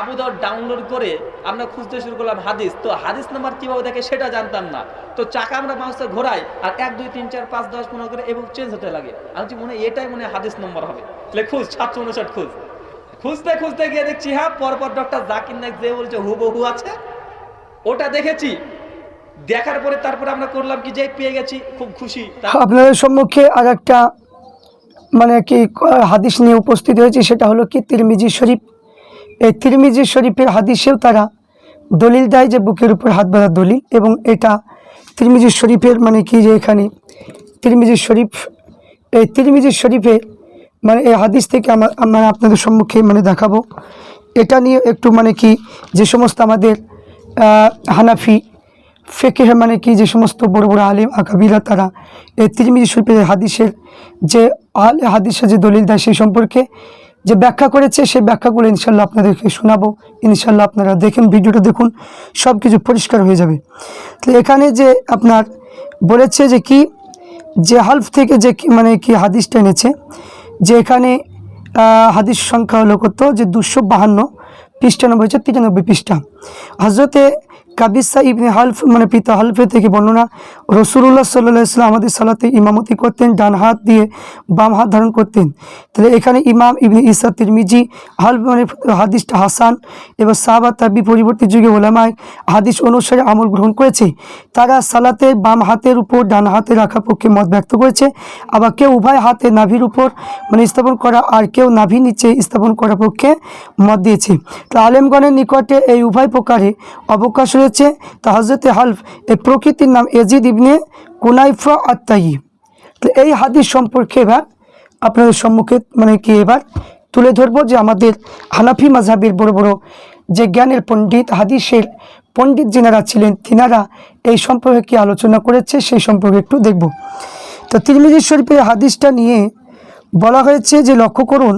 আবু দাউদ download করে আমরা খুঁজতে শুরু করলাম হাদিস। তো হাদিস নাম্বার কীভাবে দেখে সেটা জানতাম না। তো চাকা আমরা মাউসে ঘোরাই আর এক, দুই, তিন, চার, পাঁচ, দশ, পনেরো করে এবং চেঞ্জ হতে লাগে। আমি মনে এটাই মনে হাদিস নম্বর হবে? তাহলে খুঁজ সাতশো উনষাট খুঁজ। খুঁজতে খুঁজতে গিয়ে দেখছি হ্যাঁ পরপর ডক্টর জাকির নাইক যে বলছে হুবহু আছে। ওটা দেখেছি। দেখার পরে তারপরে আমরা করলাম কি, যে পেয়ে গেছি, খুব খুশি। আপনাদের সম্মুখে আর একটা মানে কি হাদিস নিয়ে উপস্থিত হয়েছে, সেটা হলো কি, তিরমিজি শরীফ। এই তিরমিজি শরীফের হাদিসেও তারা দলিল দেয় যে বুকের উপর হাত বাঁধা দলিল এবং এটা তিরমিজি শরীফের মানে কি যে এখানে তিরমিজি শরীফ, এই তিরমিজি শরীফে মানে এই হাদিস থেকে আমার মানে আপনাদের সম্মুখে মানে দেখাবো। এটা নিয়ে একটু মানে কি যে সমস্ত আমাদের হানাফি ফেকে মানে কি যে সমস্ত বড় বড় আলিম, আকাবিরা তারা এই তিরমিজি শরীফের হাদিসের যে আল হাদিসের যে দলিল দেয় সেই সম্পর্কে যে ব্যাখ্যা করেছে, সেই ব্যাখ্যাগুলো ইনশাল্লাহ আপনাদেরকে শোনাবো। ইনশাল্লাহ আপনারা দেখেন, ভিডিওটা দেখুন সব কিছু পরিষ্কার হয়ে যাবে। তো এখানে যে আপনার বলেছে যে কি, যে হালফ থেকে যে কি- মানে কি হাদিসটা এনেছে, যে এখানে হাদিস সংখ্যা হলো কত? যে দুশো বাহান্ন, পৃষ্ঠা নম্বর হচ্ছে তিরানব্বই পৃষ্ঠা। হজরতে কাবিসা ইবনে হালফ মানে পিতা হালফে থেকে বর্ণনা রসুল্লাহ সাল্লাহ ইসলাম আমাদের সালাতে ইমামতি করতেন, ডান হাত দিয়ে বাম হাত ধারণ করতেন। তাহলে এখানে ইমাম ইবনে ইসা তিরমিজি, হালফ মানে হাদিসটা হাসান, এবার সাহাবা তাবি পরিবর্তী যুগে ওলামায় হাদিস অনুসারে আমল গ্রহণ করেছে। তারা সালাতে বাম হাতের উপর ডান হাতে রাখার পক্ষে মত ব্যক্ত করেছে, আবার কেউ উভয় হাতে নাভির উপর মানে স্থাপন করা আর কেউ নাভি নিচে স্থাপন করার পক্ষে মত দিয়েছে। তো আলেমগণের নিকটে এই উভয় প্রকারে অবকাশ রয়েছে তা হজরতে হালফ, এই প্রকৃতির নাম এজিদ ইবনে কুনাইফা আত্মাই তো এই হাদিস সম্পর্কে এবার আপনাদের সম্মুখে মানে কি এবার তুলে ধরবো যে আমাদের হানাফি মাঝহাবের বড় বড় যে জ্ঞানের পণ্ডিত, হাদিসের পণ্ডিত যেনারা ছিলেন, তিনারা এই সম্পর্কে কি আলোচনা করেছে সেই সম্পর্কে একটু দেখব। তো তিরমিজি শরীফের হাদিসটা নিয়ে বলা হয়েছে যে লক্ষ্য করুন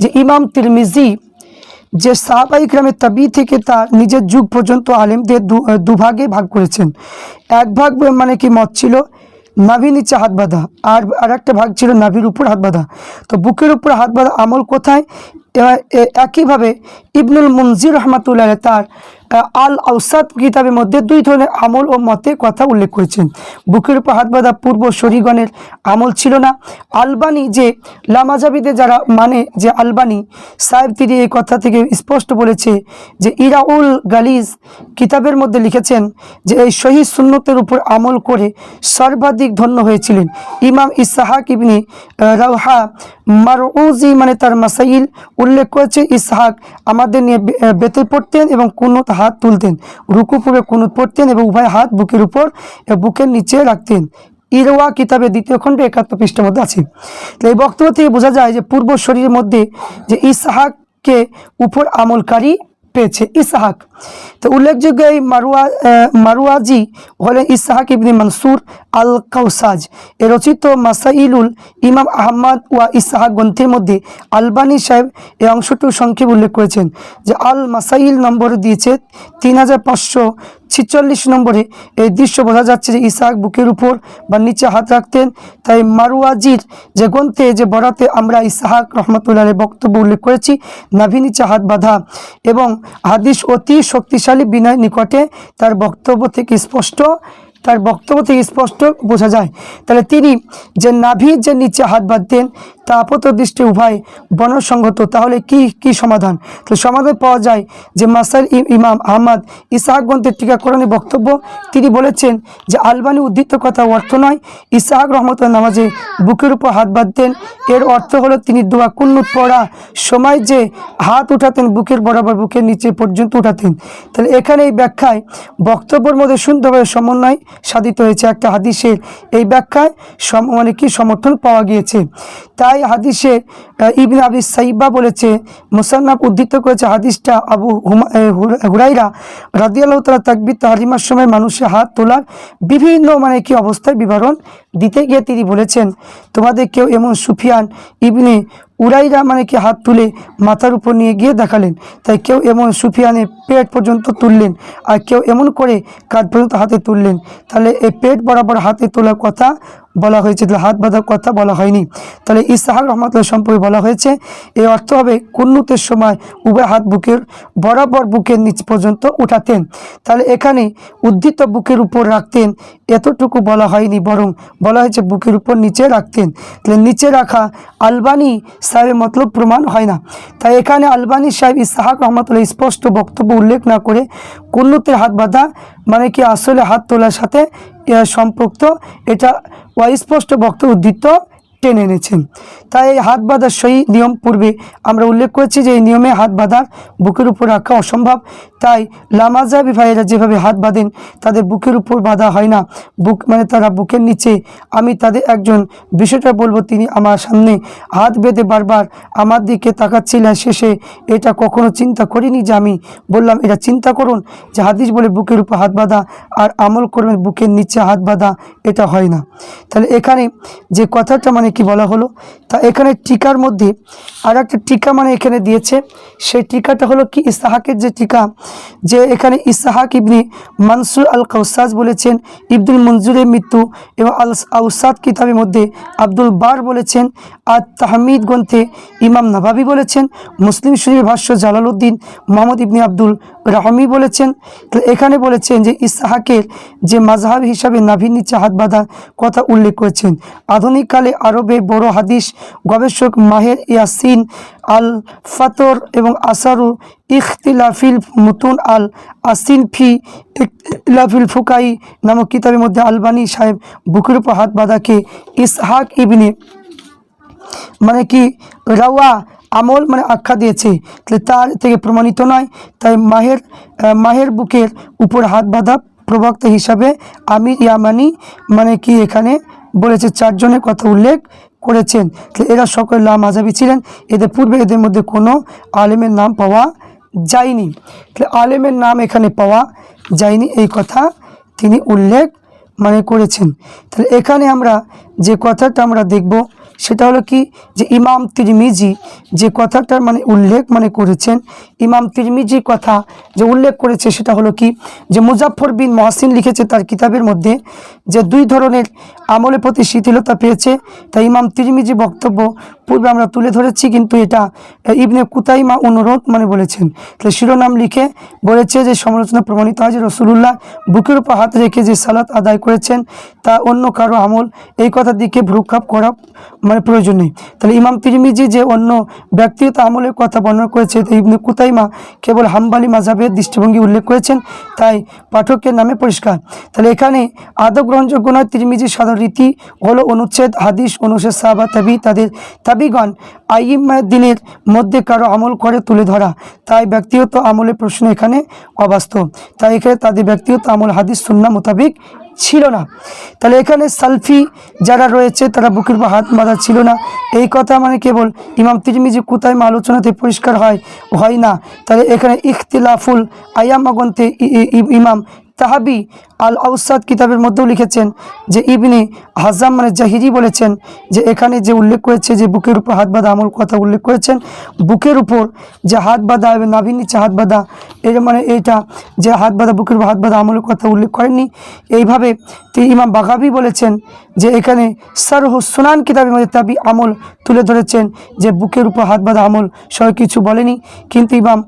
যে ইমাম তিরমিজি যে সাহাবাই গ্রামের তাবি থেকে তার নিজের যুগ পর্যন্ত আলেমদের দুভাগে ভাগ করেছেন। এক ভাগ মানে কি মত ছিল নাভি নিচে হাত বাঁধা, আর আর একটা ভাগ ছিল নাভির উপর হাত বাঁধা। তো বুকের উপর হাত বাঁধা আমল কোথায়? একইভাবে ইবনুল মঞ্জির রহমাতুল্লাহ তার আল আউসাদ কিতাবের মধ্যে দুই ধরনের আমল ও মতে কথা উল্লেখ করেছেন। বুকের উপর হাত বাঁধা পূর্ব শরীগণের আমল ছিল না। আলবানি যে লামাজাবিদে যারা মানে যে আলবানি, সাহেব তিনি এই কথা থেকে স্পষ্ট বলেছে যে ইরাউল গালিজ কিতাবের মধ্যে লিখেছেন যে এই শহীদ সুন্নতের উপর আমল করে সর্বাধিক ধন্য হয়েছিলেন। ইমাম ইসাহাক ইবনি রাউহা মারউজি মানে তার মাসাইল উল্লেখ করেছে, ইসহাক আমাদের নিয়ে বেতে পড়তেন এবং কুনুত হাত তুলতেন, রুকু পূর্বে কুনুত পড়তেন এবং উভয় হাত বুকের উপর বুকের নিচে রাখতেন। ইরোয়া কিতাবের দ্বিতীয় খণ্ড একাত্ম পৃষ্ঠের মধ্যে আছে। তো এই বক্তব্য থেকে বোঝা যায় যে পূর্ব শরীরের মধ্যে যে ইসাহাককে উপর আমলকারী পেয়েছে। ইসহাক তো উল্লেখযোগ্য এই মারুয়া মারুয়াজি হলেন ইসহাক ইবনি মনসুর আল কাউসাজ এ রচিত মাসাইলুল ইমাম আহমদ ওয়া ইসহাক গ্রন্থের মধ্যে আলবানী সাহেব এই অংশটুকু সংক্ষেপ উল্লেখ করেছেন যে আল মাসাইল নম্বর দিয়েছে তিন হাজার পাঁচশো ছিচল্লিশ নম্বরে এই দৃশ্য বোঝা যাচ্ছে যে ইসাহাক বুকের উপর বা নিচে হাত রাখতেন। তাই মারুয়াজির যে গ্রন্থে, যে বরাতে আমরা ইসাহাক রহমতুল্লাহ বক্তব্য উল্লেখ করেছি নাভি নিচে হাত বাঁধা এবং হাদিস অতি শক্তিশালী বিনয় নিকটে তার বক্তব্য থেকে স্পষ্ট, তার বক্তব্য থেকে স্পষ্ট বোঝা যায়। তাহলে তিনি যে নাভির যে নিচে হাত বাঁধতেন তা আপাত দৃষ্টি উভয় বনসংগত তাহলে কি কি সমাধান? তাহলে সমাধান পাওয়া যায় যে মাসাল ই- ইমাম আহমদ ইসাহাক গ্রন্থের টিকাকরণের বক্তব্য। তিনি বলেছেন যে আলবানি উদ্ধৃত কথা অর্থ নয়, ইসাহাক রহমতুল্লাহ নামাজে বুকের উপর হাত বাঁধতেন। এর অর্থ হলো তিনি দোয়া কুন্নুত পড়া, সময় যে হাত উঠাতেন বুকের বরাবর বুকের নিচে পর্যন্ত উঠাতেন। তাহলে এখানে এই ব্যাখ্যায় বক্তব্যের মধ্যে সুন্দরভাবে সমন্বয় সাধিত হয়েছে একটা হাদিসের। এই ব্যাখ্যায় সম মানে কি সমর্থন পাওয়া গিয়েছে। তাই হাদিসে আহ, ইবনে আবি সাইবা বলেছে মুসান্নাব উদ্ধৃত করেছে হাদিসটা আবু হুরাইরা রাদিয়াল্লাহ তালা তাকবির তাহারিমার সময় মানুষের হাত তোলার বিভিন্ন মানে কি অবস্থায় বিবরণ দিতে গিয়ে তিনি বলেছেন তোমাদের কেউ এমন সুফিয়ান ইবনে উরাইরা মানে কি হাত তুলে মাথার উপর নিয়ে গিয়ে দেখালেন। তাই কেউ এমন সুফিয়ানে পেট পর্যন্ত তুললেন আর কেউ এমন করে কাঁধ পর্যন্ত হাতে তুললেন। তাহলে এই পেট বরাবর হাতে তোলার কথা বলা হয়েছে, তাহলে হাত বাঁধার কথা বলা হয়নি। তাহলে ইসাহাক রহমতুল্লাহ সম্পর্কে বলা হয়েছে এই অর্থ হবে কুন্নুতের সময় উভয় হাত বুকের বরাবর বুকের নিচ পর্যন্ত উঠাতেন। তাহলে এখানে উদ্ধৃত বুকের উপর রাখতেন, এতটুকু বলা হয়নি, বরং বলা হয়েছে বুকের উপর নিচে রাখতেন। তাহলে নিচে রাখা আলবানি সাহেবের মতলব প্রমাণ হয় না। তাই এখানে আলবানি সাহেব ইসাহাক রহমতুল্লাহ স্পষ্ট বক্তব্য উল্লেখ না করে কুন্নুতের হাত বাঁধা মানে কি আসলে হাত তোলার সাথে সম্পৃক্ত। এটা অস্পষ্ট বক্ত উদ্ধৃত। টেনে এনেছেন। তাই এই হাত বাঁধার সহি নিয়ম পূর্বে আমরা উল্লেখ করেছি যে এই নিয়মে হাত বাঁধার বুকের উপর রাখা অসম্ভব। তাই লামাজাবি ভাইয়েরা যেভাবে হাত বাঁধেন, তাদের বুকের উপর বাঁধা হয় না। বুক মানে তারা বুকের নিচে। আমি তাদের একজন বিষয়টা বলব, তিনি আমার সামনে হাত বেঁধে বারবার আমার দিকে তাকাচ্ছিলেন শেষে এটা কখনো চিন্তা করিনি যে আমি বললাম, এটা চিন্তা করুন যে হাদিস বলে বুকের উপর হাত বাঁধা আর আমল করবেন বুকের নিচে হাত বাঁধা, এটা হয় না। তাহলে এখানে যে কথাটা মানে কি বলা হলো? তা এখানে টিকার মধ্যে আর একটা টিকা মানে এখানে দিয়েছে। সেই টিকাটা হলো কি? ইসাহাকের যে টিকা, যে এখানে ইসাহাক ইবনি মানসুর আল কৌসাজ বলেছেন ইবদুল মঞ্জুরের মৃত্যু এবং আল আউসাদ কিতাবের মধ্যে আব্দুল বার বলেছেন, আর তাহমিদ গ্রন্থে ইমাম নবাবি বলেছেন, মুসলিম শরীফ ভাষ্য জালালউদ্দিন মোহাম্মদ ইবনি আব্দুল রাহমি বলেছেন। এখানে বলেছেন যে ইসাহাকের যে মাঝহাব হিসাবে নাভির নিচে হাত বাঁধার কথা উল্লেখ করেছেন। আধুনিককালে আরবে বড় হাদিস গবেষক মাহের ইয়াসিন আল ফাতর এবং আসারু ইখতিলাফিল মুতুন আল আসিন ফি ইখতিলাফিল ফুকাই নামক কিতাবের মধ্যে আলবানী সাহেব বুকের উপর হাত বাঁধাকে ইসহাক ইবনে মানে কি রাওয়া আমল মানে আখ্যা দিয়েছে। তাহলে তার থেকে প্রমাণিত নয়। তাই মাহের মাহের বুকের উপর হাত বাঁধা প্রবক্তা হিসাবে আমির ইয়ামানি মানে কি এখানে বলেছে, চারজনের কথা উল্লেখ করেছেন। এরা সকল লা মাজাবি ছিলেন। এদের পূর্বে এদের মধ্যে কোনো আলেমের নাম পাওয়া যায়নি। তাহলে আলেমের নাম এখানে পাওয়া যায়নি, এই কথা তিনি উল্লেখ মানে করেছেন। তাহলে এখানে আমরা যে কথাটা আমরা দেখব সেটা হলো কি? যে ইমাম তিরমিজি যে কথাটার মানে উল্লেখ মানে করেছেন, ইমাম তিরমিজি কথা যে উল্লেখ করেছে সেটা হলো কি? যে মুজাফর বিন মহাসিন লিখেছে তার কিতাবের মধ্যে যে দুই ধরনের আমলের প্রতি শিথিলতা পেয়েছে। তাই ইমাম তিরমিজি বক্তব্য পূর্বে আমরা তুলে ধরেছি, কিন্তু এটা ইবনে কুতাইমা অনুরোধ মানে বলেছেন। তাহলে শিরোনাম লিখে বলেছে যে সমালোচনা প্রমাণিত হয় যে রসুলুল্লাহ বুকের উপর হাত রেখে যে সালাত আদায় করেছেন, তা অন্য কারও আমল এই কথার দিকে ভ্রুক্ষেপ করা মানে প্রয়োজন নেই। তাহলে ইমাম তিরমিজি যে অন্য ব্যক্তিগত আমলের কথা বর্ণনা করেছে, তো ইবনে কুতাইমা কেবল হাম্বালি মাঝাবের দৃষ্টিভঙ্গি উল্লেখ করেছেন, তাই পাঠকের নামে পরিষ্কার। তাহলে এখানে আদব গ্রহণযোগ্য নয় তিরমিজি সাধারণ রীতি হলো অনুচ্ছেদ, হাদিস, অনুচ্ছেদ সাহাবা, তাবি, তাদের তাবিগণ আইমায় দিনের মধ্যে কারও আমল করে তুলে ধরা। তাই ব্যক্তিগত আমলের প্রশ্ন এখানে অবাস্তব। তাই এখানে তাদের ব্যক্তিগত আমল, হাদিস সুন্না মোতাবিক ছিল না। তাহলে এখানে সালফি যারা রয়েছে, তারা বুকের উপর হাত বাঁধা ছিল না। এই কথা মানে কেবল ইমাম তিরমিজি কুতাইম আলোচনাতে পরিষ্কার হয় হয় না। তাহলে এখানে ইখতিলাফুল আয়ামা গ্রন্থে ইমাম তাহাবি আল আউসাদ কিতাবের মধ্যেও লিখেছেন যে ইবনে হাজাম মানে জাহিরি বলেছেন যে এখানে যে উল্লেখ করেছে যে বুকের উপর হাত বাঁধা আমল কথা উল্লেখ করেছেন, বুকের উপর যে হাত বাঁধা এবং নাভির নিচে হাত বাঁধা, এর মানে এইটা যে হাত বাঁধা, বুকের উপর হাত বাঁধা আমলের কথা উল্লেখ করেননি। এইভাবে তিনি ইমাম বাঘাবি বলেছেন যে এখানে সারহ সুনান কিতাবের মধ্যে তাবি আমল তুলে ধরেছেন যে বুকের উপর হাত বাঁধা আমল সব কিছু বলেনি। কিন্তু ইমাম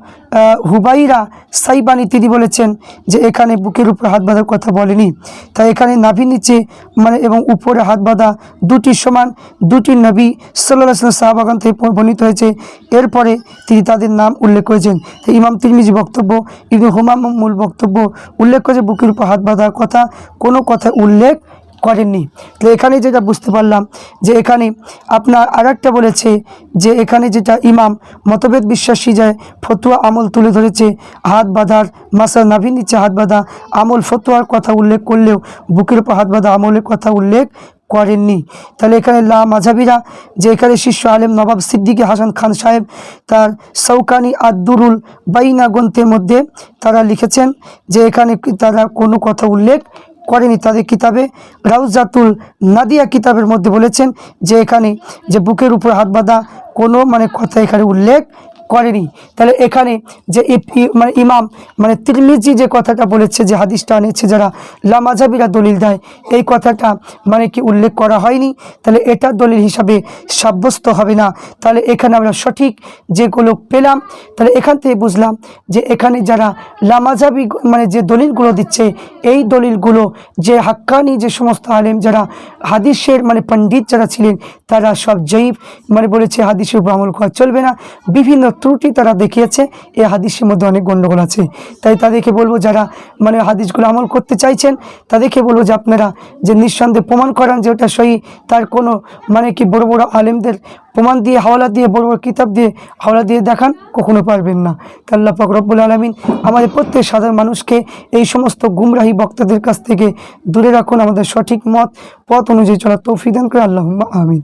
হুবাইরা সাইবানি তিনি বলেছেন যে এখানে বুকের উপর হাত বাঁধার কথা বলেনি। তাই এখানে নাভির নিচে মানে এবং উপরে হাত বাঁধা দুটি সমান দুটি নবী সাল্লাহ সাহাবাগান থেকে বর্ণিত হয়েছে। এরপরে তিনি তাদের নাম উল্লেখ করেছেন। ইমাম তিরমিজি বক্তব্য, ইবনু হুমাম মূল বক্তব্য উল্লেখ করেছে, বুকের উপর হাত বাঁধার কথা। কোনো কথা উল্লেখ করেননি। তো এখানে যেটা বুঝতে পারলাম যে এখানে আপনার আর একটা বলেছে যে এখানে যেটা ইমাম মতভেদ বিশ্বাসী যায় ফতুয়া আমল তুলে ধরেছে, হাত বাঁধার মাসা নাভির নিচে হাত বাঁধা আমল ফতুয়ার কথা উল্লেখ করলেও বুকের উপর হাত বাঁধা আমলের কথা উল্লেখ করেননি। তাহলে এখানে লা মাঝাবিরা যে এখানে শিষ্য আলেম নবাব সিদ্দিকী হাসান খান সাহেব তার সৌকানি আদুরুল বাইনা গ্রন্থের মধ্যে তারা লিখেছেন যে এখানে তারা কোনো কথা উল্লেখ করেনি তাদের কিতাবে। রাউজাতুল নাদিয়া কিতাবের মধ্যে বলেছেন যে এখানে যে বুকের উপর হাত বাঁধা কোনো মানে কথা এখানে উল্লেখ করেনি। তাহলে এখানে যে মানে ইমাম মানে তিরমিজি যে কথাটা বলেছে, যে হাদিসটা আনেছে যারা লামাজাবিরা দলিল দেয়, এই কথাটা মানে কি উল্লেখ করা হয়নি? তাহলে এটা দলিল হিসাবে সাব্যস্ত হবে না। তাহলে এখানে আমরা সঠিক যেগুলো পেলাম, তাহলে এখান থেকে বুঝলাম যে এখানে যারা লামাজাবি মানে যে দলিলগুলো দিচ্ছে, এই দলিলগুলো যে হাক্কানি যে সমস্ত আলেম যারা হাদিসের মানে পণ্ডিত যারা ছিলেন, তারা সব জয়ীফ মানে বলেছে হাদিসের উপর আমল করা চলবে না। বিভিন্ন ত্রুটি তারা দেখিয়েছে এই হাদিসের মধ্যে অনেক গণ্ডগোল আছে। তাই তাদেরকে বলব যারা মানে হাদিসগুলো আমল করতে চাইছেন, তাদেরকে বলব যে আপনারা যে নিঃসন্দেহে প্রমাণ করান যে ওটা সহি, তার কোনো মানে কি বড় বড় আলেমদের প্রমাণ দিয়ে, হাওলা দিয়ে, বড় বড় কিতাব দিয়ে, হাওলা দিয়ে দেখান, কখনো পারবেন না। তা আল্লাহ পাক রব্বুল আলমিন আমাদের প্রত্যেক সাধারণ মানুষকে এই সমস্ত গুমরাহি বক্তাদের কাছ থেকে দূরে রাখুন, আমাদের সঠিক মত, পথ অনুযায়ী চলার তৌফিদান করে আল্লাহ আমিন।